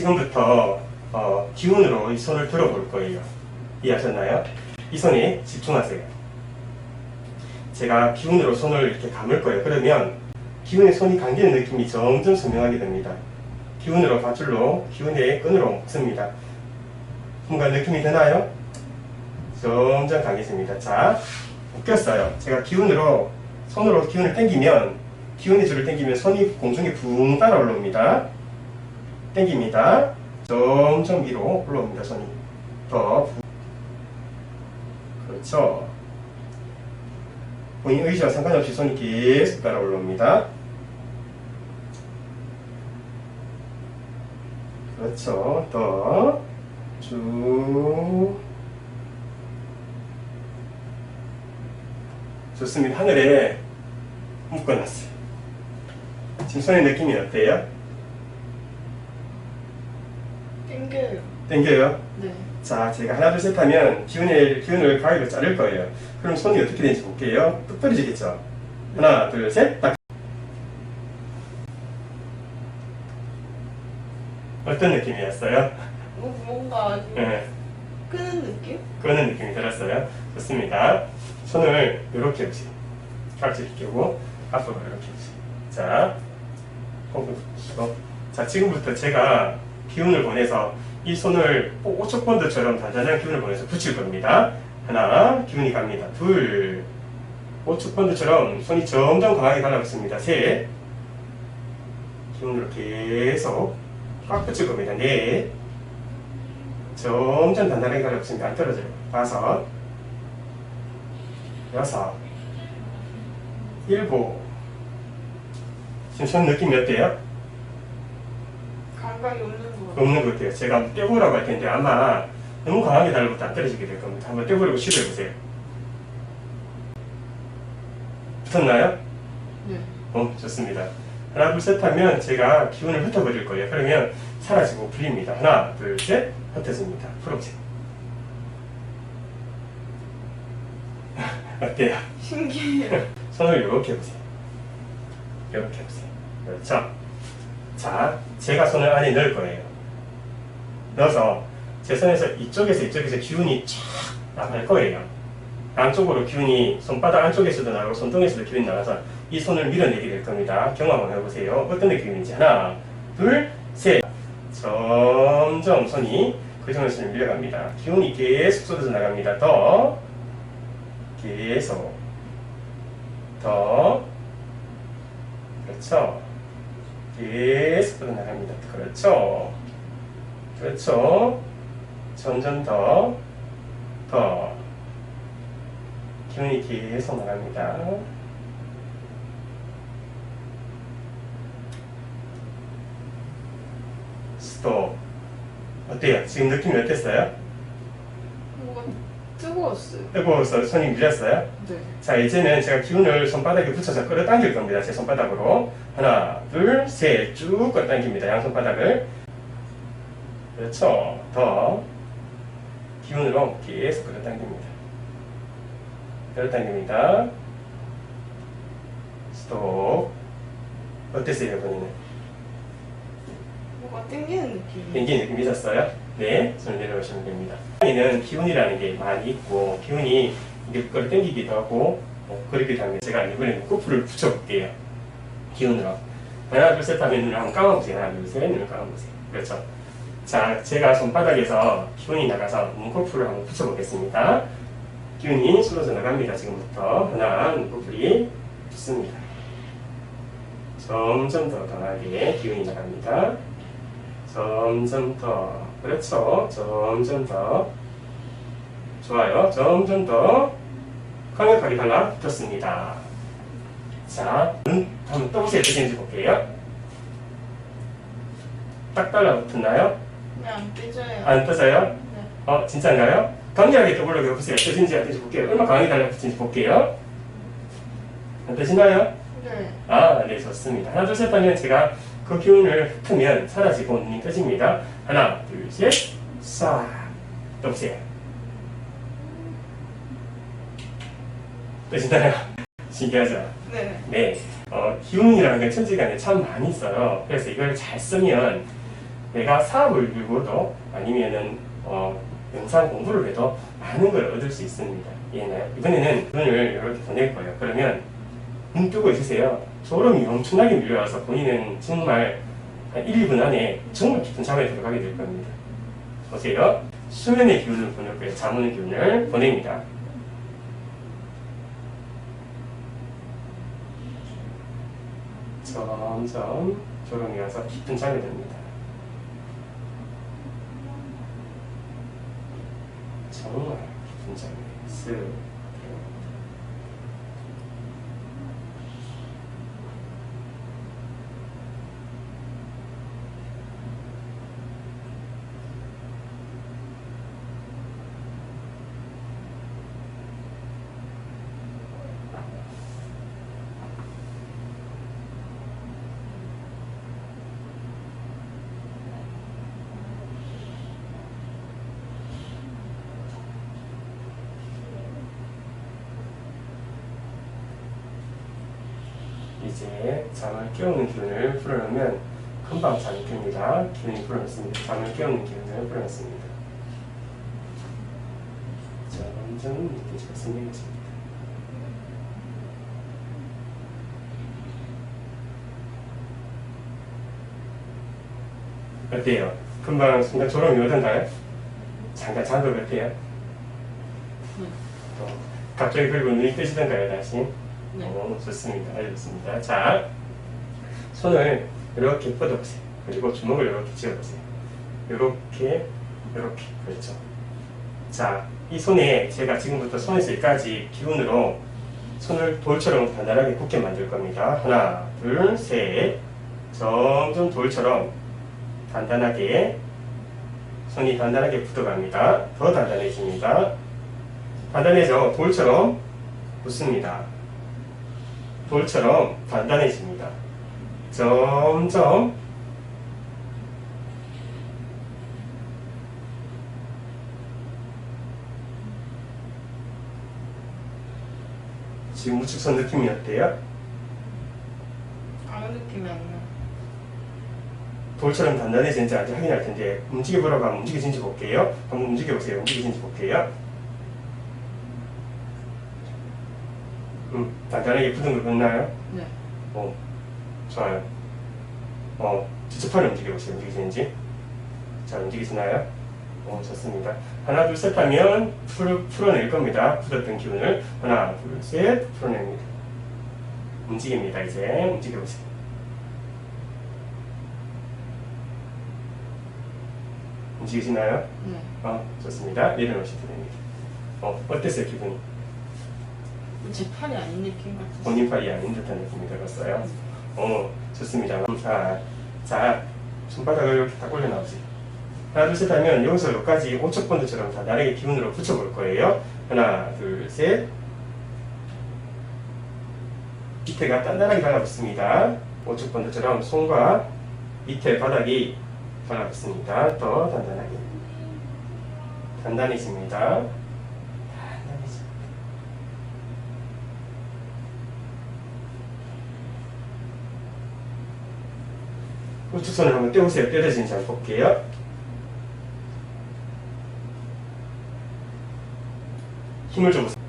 지금부터 어, 기운으로 이 손을 들어볼 거예요. 이해하셨나요? 이 손에 집중하세요. 제가 기운으로 손을 이렇게 감을 거예요. 그러면 기운에 손이 감기는 느낌이 점점 선명하게 됩니다. 기운으로 밧줄로 기운의 끈으로 묶습니다. 뭔가 느낌이 드나요? 점점 강해집니다. 자, 묶였어요. 제가 기운으로 손으로 기운을 당기면 기운의 줄을 당기면 손이 공중에 붕 따라 올라옵니다. 당깁니다. 점점 위로 올라옵니다. 손이 더 부... 그렇죠. 본인 의지와 상관없이 손이 계속 따라 올라옵니다. 그렇죠. 더 쭉. 좋습니다. 하늘에 묶어놨어요. 지금 손의 느낌이 어때요? 땡겨요. 네. 자, 제가 하나, 둘, 셋 하면 기운을, 기운을 가위로 자를 거예요. 그럼 손이 어떻게 되는지 볼게요. 뚝 떨어지겠죠? 하나, 둘, 셋, 딱. 어떤 느낌이었어요? 뭐, 뭔가 네, 끄는 느낌? 그거는 느낌이 들었어요. 좋습니다. 손을 이렇게 보세요. 각질 끼우고 앞으로 이렇게 보세요. 자, 호흡 쉬고. 자, 지금부터 제가 기운을 보내서 이 손을 5초 본드처럼 단단한 기운을 보내서 붙일 겁니다. 하나, 기운이 갑니다. 둘, 5초 본드처럼 손이 점점 강하게 달라붙습니다. 셋, 기운으로 계속 꽉 붙일 겁니다. 넷, 점점 단단하게 달라붙습니다. 안 떨어져요. 다섯, 여섯, 일곱. 지금 손 느낌이 어때요? 감각이 없는. 없는 것 같아요. 제가 한번 떼보라고 할 텐데 아마 너무 강하게 달라붙어 안 떨어지게 될 겁니다. 한번 떼보려고 시도해보세요. 붙었나요? 네. 어, 좋습니다. 하나, 둘, 셋 하면 제가 기운을 흩어버릴 거예요. 그러면 사라지고 풀립니다. 하나, 둘, 셋, 흩어집니다. 풀어보세요. 어때요? 신기해요. 손을 이렇게 보세요. 이렇게 보세요. 그렇죠? 자, 제가 손을 안에 넣을 거예요. 넣어서 제 손에서 이쪽에서 이쪽에서 기운이 쫙 나갈 거예요. 양쪽으로 기운이 손바닥 안쪽에서도 나가고 손등에서도 기운이 나가서 이 손을 밀어내게 될 겁니다. 경험 한번 해보세요. 어떤 느낌인지 하나, 둘, 셋. 점점 손이 그 정도에서 밀려갑니다. 기운이 계속 쏟아져 나갑니다. 더 계속 더 그렇죠 계속 뻗어나갑니다 그렇죠 그렇죠 점점 더 더 기운이 계속 나갑니다 스톱 어때요? 지금 느낌이 어땠어요? 뭔가 뜨거웠어요. 뜨거워서 손이 밀렸어요? 네. 자, 이제는 제가 기운을 손바닥에 붙여서 끌어당길 겁니다. 제 손바닥으로. 하나, 둘, 셋. 쭉 끌어당깁니다. 양손바닥을. 그렇죠. 더. 기운으로 계속 끌어당깁니다. 끌어당깁니다. 스톱. 어땠어요, 본인은? 뭔가 땡기는 느낌. 땡기 느낌 있었어요? 네, 손을 내려오시면 됩니다. 기운은 기운이라는 게 많이 있고, 기운이 이게 그걸 땡기기도 하고, 어, 그러기도 합니다. 제가 이번에는 코프를 붙여볼게요. 기운으로. 하나, 둘, 셋 하면 눈을 한번 감아보세요. 하나, 둘, 셋, 눈을 감아보세요. 그렇죠. 자, 제가 손바닥에서 기운이 나가서 눈코프를 한번 붙여보겠습니다. 기운이 쏟아져 나갑니다. 지금부터. 하나, 눈코풀이 붙습니다. 점점 더 강하게 기운이 나갑니다. 점점 더 그렇죠 점점 더 좋아요 점점 더 강력하게 달라붙었습니다 자 눈 한번 떠보세요 어떻게 볼게요 딱 달라붙었나요? 그냥 안 삐져요. 안 떠져요? 네. 어 진짜인가요? 강렬하게 떠보려고 해보세요 어떠신지 어떤지 볼게요 얼마나 강하게 달라붙은지 볼게요 어떠신가요? 네. 아, 네, 좋습니다. 하나, 둘, 셋 하면 제가 그 기운을 흩으면 사라지고 눈이 떠집니다. 하나, 둘, 셋, 싹. 떠보세요. 떠진다요? 신기하죠? 네. 네. 어, 기운이라는 건 천지간에 참 많이 있어요. 그래서 이걸 잘 쓰면 내가 사업을 들고도 아니면은 어, 영상 공부를 해도 많은 걸 얻을 수 있습니다. 이해나요? 이번에는 돈을 이렇게 보낼 거예요. 그러면 눈 뜨고 있으세요. 졸음이 엄청나게 밀려와서 본인은 정말 한 1, 2분 안에 정말 깊은 잠에 들어가게 될 겁니다. 보세요. 수면의 기운을 보낼 거예요. 잠오는 기운을 보냅니다. 점점 졸음이 와서 깊은 잠이 듭니다. 정말 쓱 들어갑니다. 이제 잠을 깨우는 기운을 풀어놓으면 금방 잠이 듭니다. 기운이 풀어놓습니다. 잠을 깨우는 기운을 풀어놓습니다. 점점 느껴지가 생겨집니다. 어때요? 금방 순간 졸음이 오던가요? 잠깐 잠들 어때요? 또 갑자기 그리고 눈이 뜨시던가요 다시? 네. 어, 좋습니다. 아주 좋습니다. 자, 손을 이렇게 뻗어보세요. 그리고 주먹을 이렇게 쥐어보세요. 이렇게, 이렇게. 그렇죠. 자, 이 손에 제가 지금부터 손에서 여기까지 기운으로 손을 돌처럼 단단하게 굳게 만들 겁니다. 하나, 둘, 셋. 점점 돌처럼 단단하게 손이 단단하게 굳어갑니다. 더 단단해집니다. 단단해져 돌처럼 붙습니다. 돌처럼 단단해집니다. 점점 지금 우측선 느낌이 어때요? 아무 느낌이 안 나. 돌처럼 단단해지는지 아직 확인할 텐데 움직여보라고 하면 움직여진지 볼게요. 한번 움직여보세요. 움직여진지 볼게요. 음, 단단하게 굳은 거 보나요? 네. 어, 좋아요. 어, 직접 팔을 움직여보세요. 움직이시는지. 잘 움직이시나요? 어, 좋습니다. 하나, 둘, 셋 하면 풀, 풀어낼 겁니다. 굳었던 기운을. 하나, 둘, 셋, 풀어냅니다. 움직입니다. 이제 움직여보세요. 움직이시나요? 네. 어, 좋습니다. 내려놓으셔도 됩니다. 어, 어땠어요, 기분이? 제 팔이 아닌 느낌 같았어요. 본인 팔이 아닌 듯한 느낌이 들었어요. 어, 좋습니다. 자, 자, 손바닥을 이렇게 딱 올려놔보세요. 하나, 둘, 셋 하면 여기서 여기까지 오척 번드처럼 다 나르게 기운으로 붙여볼 거예요. 하나, 둘, 셋. 밑에가 단단하게 달라붙습니다. 오척 번드처럼 손과 밑에 바닥이 달라붙습니다. 더 단단하게. 단단해집니다. 우측선을 한번 떼보세요. 떼어지는지 한번 볼게요. 힘을 줘보세요.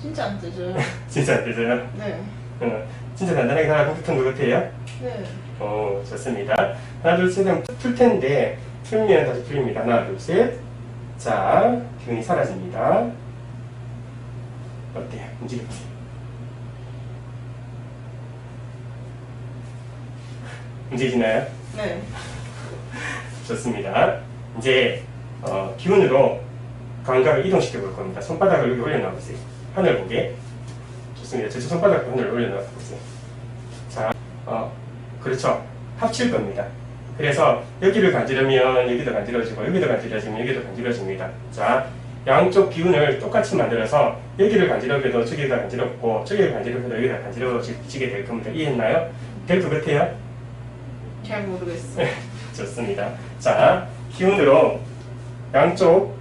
진짜 안 뜨져요. 진짜 안 되죠? 네. 어, 진짜 하나 붙은 것 같아요. 네. 어, 좋습니다. 하나, 둘, 셋 하면 풀 텐데, 풀면 다시 풀립니다. 하나, 둘, 셋. 자, 기운이 사라집니다. 어때요? 움직여보세요. 움직이시나요? 네. 좋습니다. 이제 어, 기운으로 감각을 이동시켜 볼 겁니다. 손바닥을 여기 올려놔 보세요. 하늘 보게. 좋습니다. 제 손바닥도 하늘 올려놔 보세요. 자, 어, 그렇죠. 합칠 겁니다. 그래서 여기를 간지르면 여기도 간지러지고 여기도 간지러지면 여기도 간지러집니다. 자, 양쪽 기운을 똑같이 만들어서 여기를 간지럽혀도 저기가 간지럽고 저기를 간지럽혀도 여기가 간지러지게 될 겁니다. 이해했나요? 될 것 같아요? 잘 모르겠어요. 좋습니다. 자, 기운으로 양쪽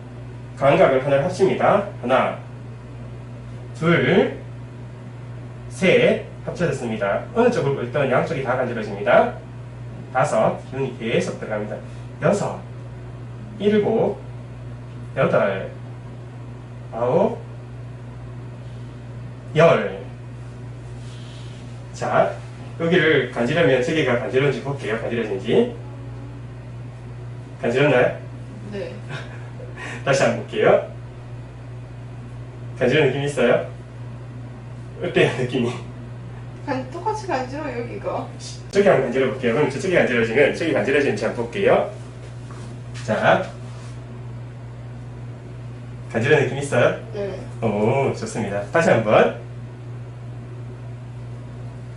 감각을 하나 합칩니다. 하나, 둘, 셋, 합쳐졌습니다. 어느 쪽을 볼든 양쪽이 다 간지러집니다. 다섯, 기운이 계속 들어갑니다. 여섯, 일곱, 여덟, 아홉, 열. 자, 여기를 간지러면 저기가 간지러운지 볼게요. 간지러진지. 간지럽나요? 네. 다시 한번 볼게요. 간지러운 느낌 있어요? 어때요, 느낌이? 간, 똑같이 간지러 여기가. 저기 한번 간지러 볼게요. 그럼 저쪽이 간지러지면 저기 간지러지는지 한번 볼게요. 자, 간지러운 느낌 있어요? 네. 오, 좋습니다. 다시 한 번.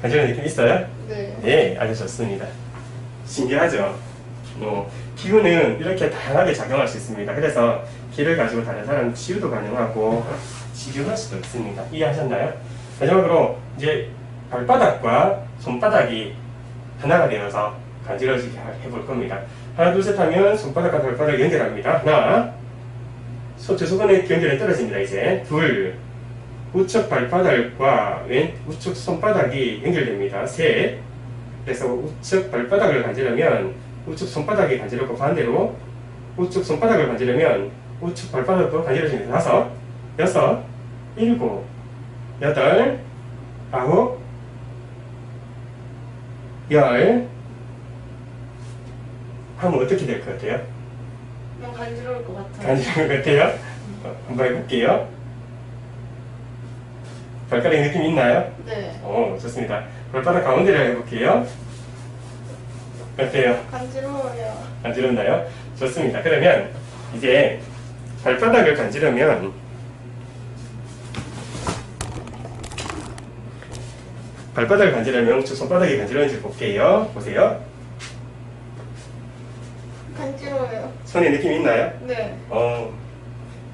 간지러운 느낌 있어요? 네. 네, 아주 좋습니다. 신기하죠? 뭐, 기운은 이렇게 다양하게 작용할 수 있습니다. 그래서 기를 가지고 다른 사람 치유도 가능하고 치료할 수도 있습니다. 이해하셨나요? 마지막으로 이제 발바닥과 손바닥이 하나가 되어서 간지러지게 해볼 겁니다. 하나, 둘, 셋 하면 손바닥과 발바닥 연결합니다. 하나, 손의 연결이 떨어집니다. 이제 둘, 우측 발바닥과 왼 우측 손바닥이 연결됩니다. 셋, 그래서 우측 발바닥을 간지르면 우측 손바닥이 간지럽고 반대로 우측 손바닥을 간지르면 우측 발바닥도 간지러집니다. 다섯, 여섯, 일곱, 여덟, 아홉, 열 하면 어떻게 될 것 같아요? 난 간지러울 것 같아요. 간지러울 것 같아요? 어, 한번 해볼게요. 발가락 느낌 있나요? 네. 오, 좋습니다. 발바닥 가운데를 해볼게요. 어때요? 간지러워요. 간지럽나요? 좋습니다. 그러면 이제 발바닥을 간지르면 발바닥을 간지르면 우측 손바닥이 간지러는지 볼게요. 보세요. 간지러워요. 손에 느낌 있나요? 네. 어,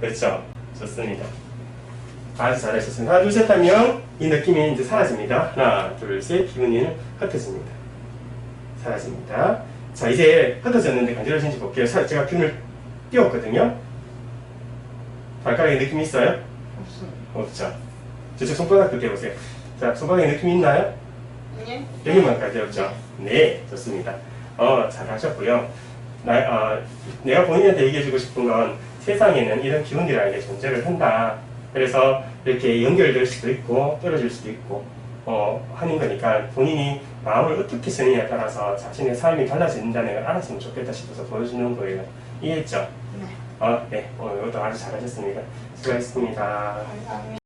그렇죠. 좋습니다. 아주 잘하셨습니다. 하나, 둘, 셋 하면 이 느낌이 이제 사라집니다. 하나, 둘, 셋. 기분이 흩어집니다. 사라집니다. 자, 이제 흩어졌는데 간지러진지 볼게요. 사- 제가 기운을 띄웠거든요. 발가락에 느낌 있어요? 없어요. 없죠. 저쪽 손바닥도 떼보세요. 자, 손바닥에 느낌 있나요? 아니? 여기만까지 없죠? 네, 좋습니다. 어, 잘 하셨고요. 나, 어, 내가 본인한테 얘기해주고 싶은 건 세상에는 이런 기운이라는 게 존재를 한다. 그래서 이렇게 연결될 수도 있고 떨어질 수도 있고 어, 하는 거니까 본인이 마음을 어떻게 쓰느냐에 따라서 자신의 삶이 달라진다는 걸 알았으면 좋겠다 싶어서 보여주는 거예요. 이해했죠? 네. 어, 네, 오늘 이것도 아주 잘하셨습니다. 수고하셨습니다. 감사합니다.